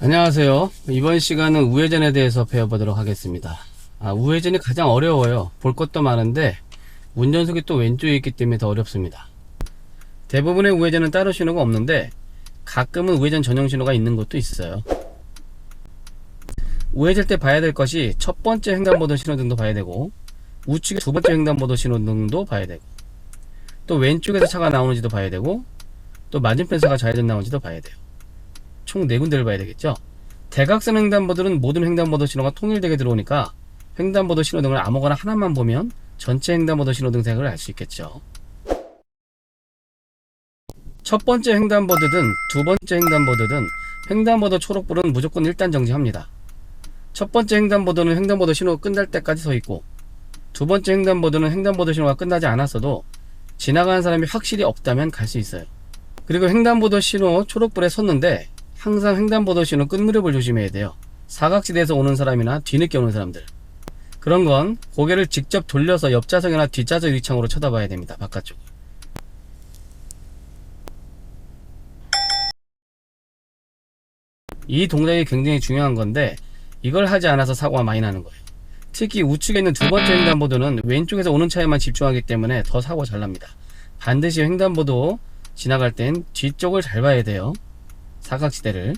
안녕하세요. 이번 시간은 우회전에 대해서 배워보도록 하겠습니다. 아, 우회전이 가장 어려워요. 볼 것도 많은데 운전석이 또 왼쪽에 있기 때문에 더 어렵습니다. 대부분의 우회전은 따로 신호가 없는데 가끔은 우회전 전용 신호가 있는 것도 있어요. 우회전 때 봐야 될 것이 첫 번째 횡단보도 신호등도 봐야 되고 우측에 두 번째 횡단보도 신호등도 봐야 되고 또 왼쪽에서 차가 나오는지도 봐야 되고 또 맞은편에서 좌회전 나오는지도 봐야 돼요. 총 네 군데를 봐야 되겠죠. 대각선 횡단보도는 모든 횡단보도 신호가 통일되게 들어오니까 횡단보도 신호등을 아무거나 하나만 보면 전체 횡단보도 신호등 색을 알 수 있겠죠. 첫 번째 횡단보도든 두 번째 횡단보도든 횡단보도 초록불은 무조건 일단 정지합니다. 첫 번째 횡단보도는 횡단보도 신호 끝날 때까지 서 있고 두 번째 횡단보도는 횡단보도 신호가 끝나지 않았어도 지나가는 사람이 확실히 없다면 갈 수 있어요. 그리고 횡단보도 신호 초록불에 섰는데 항상 횡단보도 신호 끝무렵을 조심해야 돼요. 사각지대에서 오는 사람이나 뒤늦게 오는 사람들. 그런 건 고개를 직접 돌려서 옆좌석이나 뒷좌석 유리창으로 쳐다봐야 됩니다. 바깥쪽. 이 동작이 굉장히 중요한 건데 이걸 하지 않아서 사고가 많이 나는 거예요. 특히 우측에 있는 두 번째 횡단보도는 왼쪽에서 오는 차에만 집중하기 때문에 더 사고가 잘 납니다. 반드시 횡단보도 지나갈 땐 뒤쪽을 잘 봐야 돼요. 사각지대를.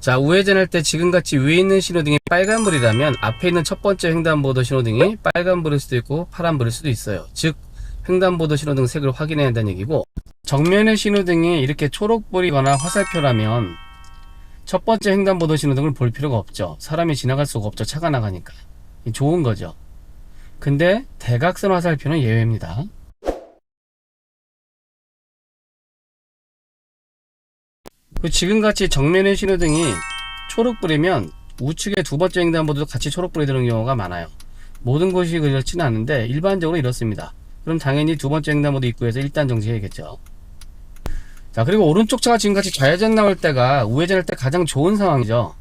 자, 우회전할 때 지금같이 위에 있는 신호등이 빨간불이라면 앞에 있는 첫 번째 횡단보도 신호등이 빨간불일 수도 있고 파란불일 수도 있어요. 즉, 횡단보도 신호등 색을 확인해야 한다는 얘기고 정면의 신호등이 이렇게 초록불이거나 화살표라면 첫 번째 횡단보도 신호등을 볼 필요가 없죠. 사람이 지나갈 수가 없죠. 차가 나가니까. 좋은 거죠. 근데 대각선 화살표는 예외입니다. 지금같이 정면의 신호등이 초록불이면 우측의 두 번째 횡단보도도 같이 초록불이 되는 경우가 많아요. 모든 곳이 그렇지는 않은데 일반적으로 이렇습니다. 그럼 당연히 두 번째 횡단보도 입구에서 일단 정지해야겠죠. 자 그리고 오른쪽 차가 지금같이 좌회전 나올 때가 우회전할 때 가장 좋은 상황이죠.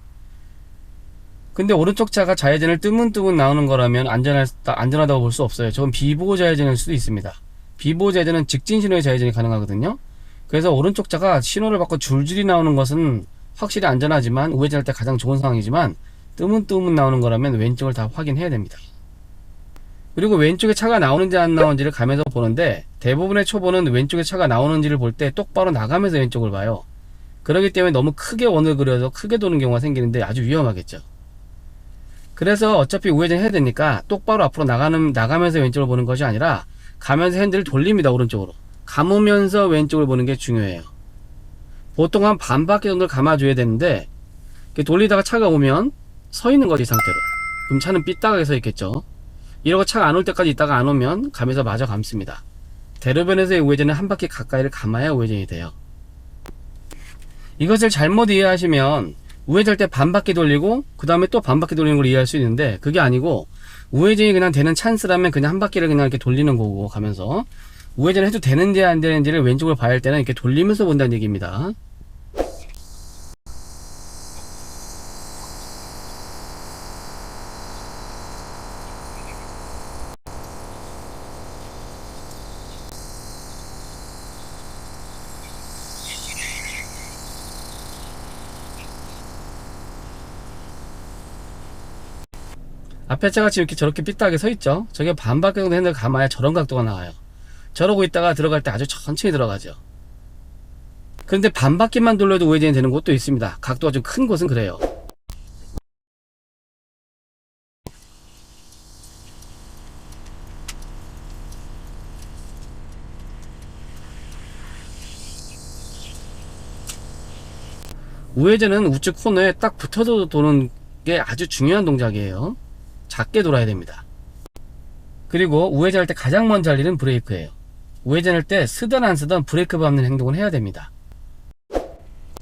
근데 오른쪽 차가 좌회전을 뜨문뜨문 나오는 거라면 안전할, 안전하다고 볼 수 없어요. 저건 비보호 좌회전일 수도 있습니다. 비보호 좌회전은 직진 신호의 좌회전이 가능하거든요. 그래서 오른쪽 차가 신호를 받고 줄줄이 나오는 것은 확실히 안전하지만 우회전할 때 가장 좋은 상황이지만 뜨문뜨문 나오는 거라면 왼쪽을 다 확인해야 됩니다. 그리고 왼쪽에 차가 나오는지 안 나오는지를 가면서 보는데 대부분의 초보는 왼쪽에 차가 나오는지를 볼 때 똑바로 나가면서 왼쪽을 봐요. 그렇기 때문에 너무 크게 원을 그려서 크게 도는 경우가 생기는데 아주 위험하겠죠. 그래서 어차피 우회전 해야 되니까 똑바로 앞으로 나가는 나가면서 왼쪽을 보는 것이 아니라 가면서 핸들을 돌립니다 오른쪽으로. 감으면서 왼쪽을 보는 게 중요해요. 보통 한 반 바퀴 정도를 감아줘야 되는데 돌리다가 차가 오면 서 있는 거지 이 상태로. 그럼 차는 삐딱하게 서 있겠죠. 이러고 차가 안 올 때까지 있다가 안 오면 감에서 마저 감습니다. 대로변에서의 우회전은 한 바퀴 가까이를 감아야 우회전이 돼요. 이것을 잘못 이해하시면 우회전할 때반 바퀴 돌리고 그 다음에 또 반 바퀴 돌리는 걸 이해할 수 있는데 그게 아니고 우회전이 그냥 되는 찬스라면 그냥 한 바퀴를 그냥 이렇게 돌리는 거고 가면서 우회전 해도 되는지 안 되는지를 왼쪽을 봐야 할 때는 이렇게 돌리면서 본다는 얘기입니다. 앞에 차가 지금 이렇게 저렇게 삐딱하게 서 있죠? 저게 반바퀴 정도 핸들 감아야 저런 각도가 나와요. 저러고 있다가 들어갈 때 아주 천천히 들어가죠. 그런데 반 바퀴만 돌려도 우회전이 되는 곳도 있습니다. 각도가 좀 큰 곳은 그래요. 우회전은 우측 코너에 딱 붙어서 도는 게 아주 중요한 동작이에요. 작게 돌아야 됩니다. 그리고 우회전할 때 가장 먼저 할 일은 브레이크예요. 우회전할 때 쓰든 안 쓰든 브레이크 밟는 행동을 해야 됩니다.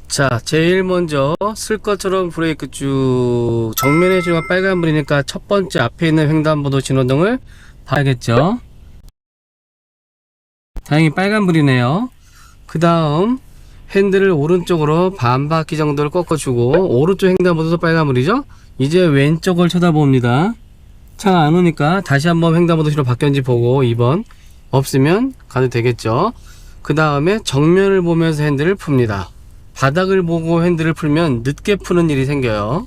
자, 제일 먼저 쓸 것처럼 브레이크 쭉 정면에 지금 빨간불이니까 첫 번째 앞에 있는 횡단보도 신호등을 봐야겠죠. 다행히 빨간불이네요. 그 다음 핸들을 오른쪽으로 반 바퀴 정도를 꺾어주고 오른쪽 횡단보도도 빨간불이죠. 이제 왼쪽을 쳐다봅니다. 차가 안 오니까 다시 한번 횡단보도 신호 바뀌었는지 보고 2번 없으면 가도 되겠죠 그 다음에 정면을 보면서 핸들을 풉니다 바닥을 보고 핸들을 풀면 늦게 푸는 일이 생겨요.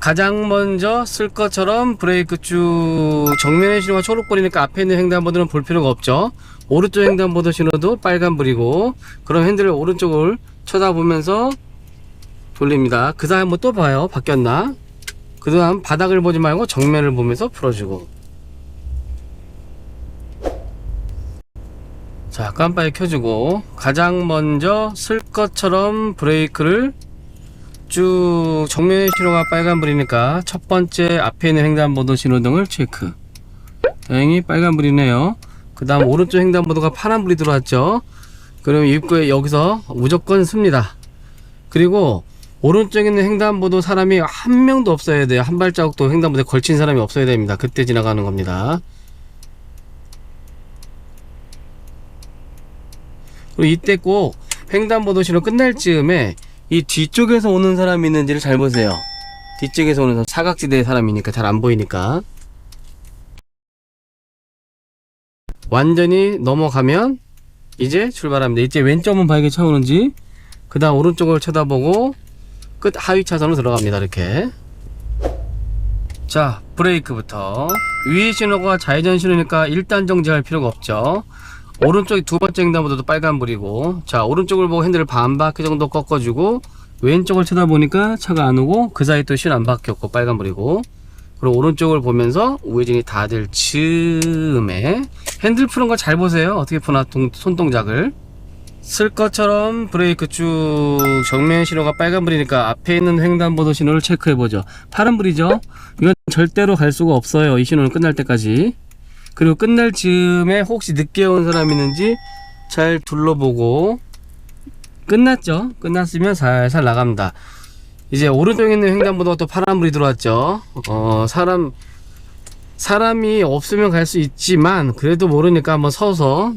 가장 먼저 쓸 것처럼 브레이크 쭉 정면의 신호가 초록불이니까 앞에 있는 횡단보도는 볼 필요가 없죠. 오른쪽 횡단보도 신호도 빨간불이고 그럼 핸들을 오른쪽을 쳐다보면서 돌립니다. 그 다음 뭐또 봐요. 바뀌었나? 그 다음 바닥을 보지 말고 정면을 보면서 풀어주고 자 깜빡이 켜주고 가장 먼저 쓸 것처럼 브레이크를 쭉 정면의 신호가 빨간불이니까 첫 번째 앞에 있는 횡단보도 신호등을 체크. 다행히 빨간불이네요. 그 다음 오른쪽 횡단보도가 파란불이 들어왔죠. 그럼 입구에 여기서 무조건 씁니다. 그리고 오른쪽에 있는 횡단보도 사람이 한 명도 없어야 돼요. 한 발자국도 횡단보도에 걸친 사람이 없어야 됩니다. 그때 지나가는 겁니다 그리고 이때 꼭 횡단보도 신호 끝날 즈음에 이 뒤쪽에서 오는 사람이 있는지를 잘 보세요. 뒤쪽에서 오는 사각지대의 사람이니까 잘 안 보이니까. 완전히 넘어가면 이제 출발합니다. 이제 왼쪽 문 발견 차오는지 그 다음 오른쪽을 쳐다보고 끝 하위 차선으로 들어갑니다. 이렇게. 자 브레이크부터 위의 신호가 좌회전 신호니까 일단 정지할 필요가 없죠. 오른쪽이 두 번째 횡단보도도 빨간불이고 자 오른쪽을 보고 핸들을 반 바퀴 정도 꺾어주고 왼쪽을 쳐다보니까 차가 안 오고 그 사이 또신안 바뀌었고 빨간불이고. 그리고 오른쪽을 보면서 우회전이 다될 즈음에 핸들 푸는 거 잘 보세요. 어떻게 푸나 동, 손동작을. 쓸 것처럼 브레이크 쭉 정면 신호가 빨간불이니까 앞에 있는 횡단보도 신호를 체크해 보죠. 파란불이죠? 이건 절대로 갈 수가 없어요. 이 신호는 끝날 때까지 그리고 끝날 즈음에 혹시 늦게 온 사람이 있는지 잘 둘러보고 끝났죠? 끝났으면 살살 나갑니다. 이제 오른쪽에 있는 횡단보도가 또 파란불이 들어왔죠? 어 사람 사람이 없으면 갈 수 있지만 그래도 모르니까 한번 서서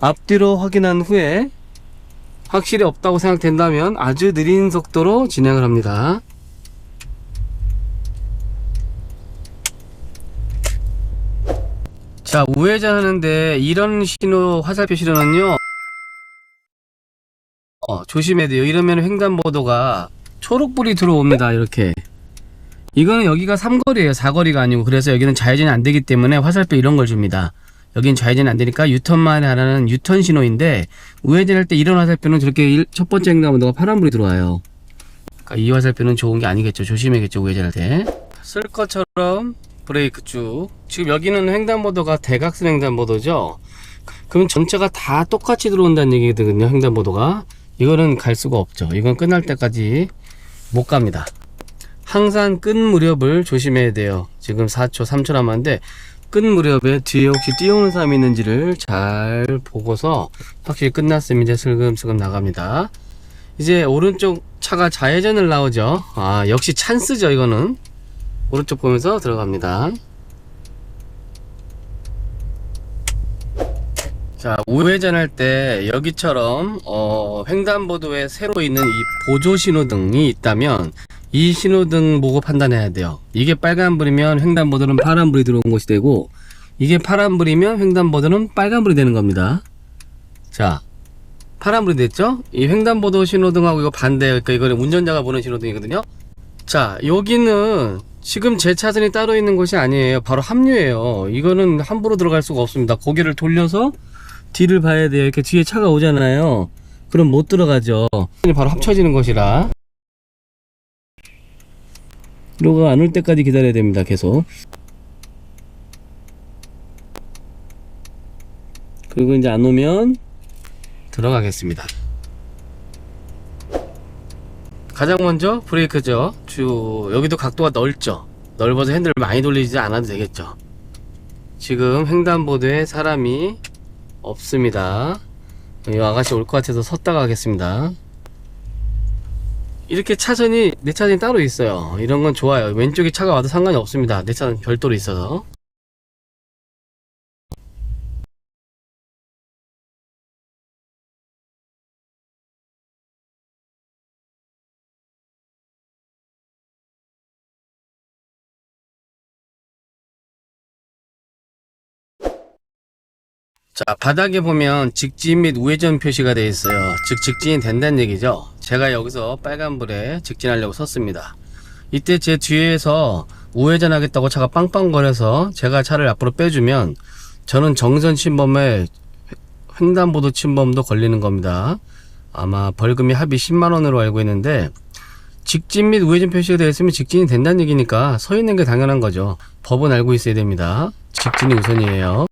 앞뒤로 확인한 후에 확실히 없다고 생각된다면 아주 느린 속도로 진행을 합니다 자 우회전 하는데 이런 신호 화살표 신호는요. 어, 조심해야 돼요. 이러면 횡단보도가 초록불이 들어옵니다 이렇게. 이거는 여기가 삼거리에요. 사거리가 아니고. 그래서 여기는 좌회전이 안 되기 때문에 화살표 이런 걸 줍니다. 여긴 좌회전이 안 되니까 유턴만 하라는 유턴 신호인데 우회전할 때 이런 화살표는 저렇게 일- 첫 번째 횡단보도가 파란불이 들어와요. 그러니까 이 화살표는 좋은 게 아니겠죠. 조심해야겠죠 우회전할 때. 쓸 것처럼 브레이크 쭉. 지금 여기는 횡단보도가 대각선 횡단보도죠? 그럼 전체가 다 똑같이 들어온다는 얘기거든요 횡단보도가. 이거는 갈 수가 없죠. 이건 끝날 때까지 못 갑니다. 항상 끝 무렵을 조심해야 돼요. 지금 4초 3초 남았는데 끝 무렵에 뒤에 혹시 뛰어오는 사람이 있는지를 잘 보고서 확실히 이제 슬금슬금 나갑니다. 이제 오른쪽 차가 좌회전을 나오죠. 아 역시 찬스죠 이거는 오른쪽 보면서 들어갑니다. 자, 우회전 할 때 여기처럼 어, 횡단보도에 새로 있는 이 보조 신호등이 있다면 이 신호등 보고 판단해야 돼요. 이게 빨간불이면 횡단보도는 파란불이 들어온 것이 되고 이게 파란불이면 횡단보도는 빨간불이 되는 겁니다. 자, 파란불이 됐죠? 이 횡단보도 신호등하고 이거 반대, 그러니까 이거는 운전자가 보는 신호등이거든요. 자, 여기는 지금 제 차선이 따로 있는 곳이 아니에요. 바로 합류예요. 이거는 함부로 들어갈 수가 없습니다. 고개를 돌려서 뒤를 봐야 돼요. 이렇게 뒤에 차가 오잖아요. 그럼 못 들어가죠. 바로 합쳐지는 것이라. 로가 안 올 때까지 기다려야 됩니다. 계속. 그리고 이제 안 오면 들어가겠습니다. 가장 먼저 브레이크죠. 쭉 여기도 각도가 넓죠. 넓어서 핸들을 많이 돌리지 않아도 되겠죠. 지금 횡단보도에 사람이 없습니다. 이 아가씨 올 것 같아서 섰다가 가겠습니다. 이렇게 차선이 내 차선이 따로 있어요. 이런 건 좋아요. 왼쪽에 차가 와도 상관이 없습니다. 내 차는 별도로 있어서. 자, 바닥에 보면 직진 및 우회전 표시가 되어 있어요. 즉, 직진이 된다는 얘기죠. 제가 여기서 빨간불에 직진하려고 섰습니다. 이때 제 뒤에서 우회전 하겠다고 차가 빵빵거려서 제가 차를 앞으로 빼주면 저는 정선 침범에 횡단보도 침범도 걸리는 겁니다. 아마 벌금이 합의 10만원으로 알고 있는데 직진 및 우회전 표시가 되어 있으면 직진이 된다는 얘기니까 서 있는 게 당연한 거죠. 법은 알고 있어야 됩니다. 직진이 우선이에요.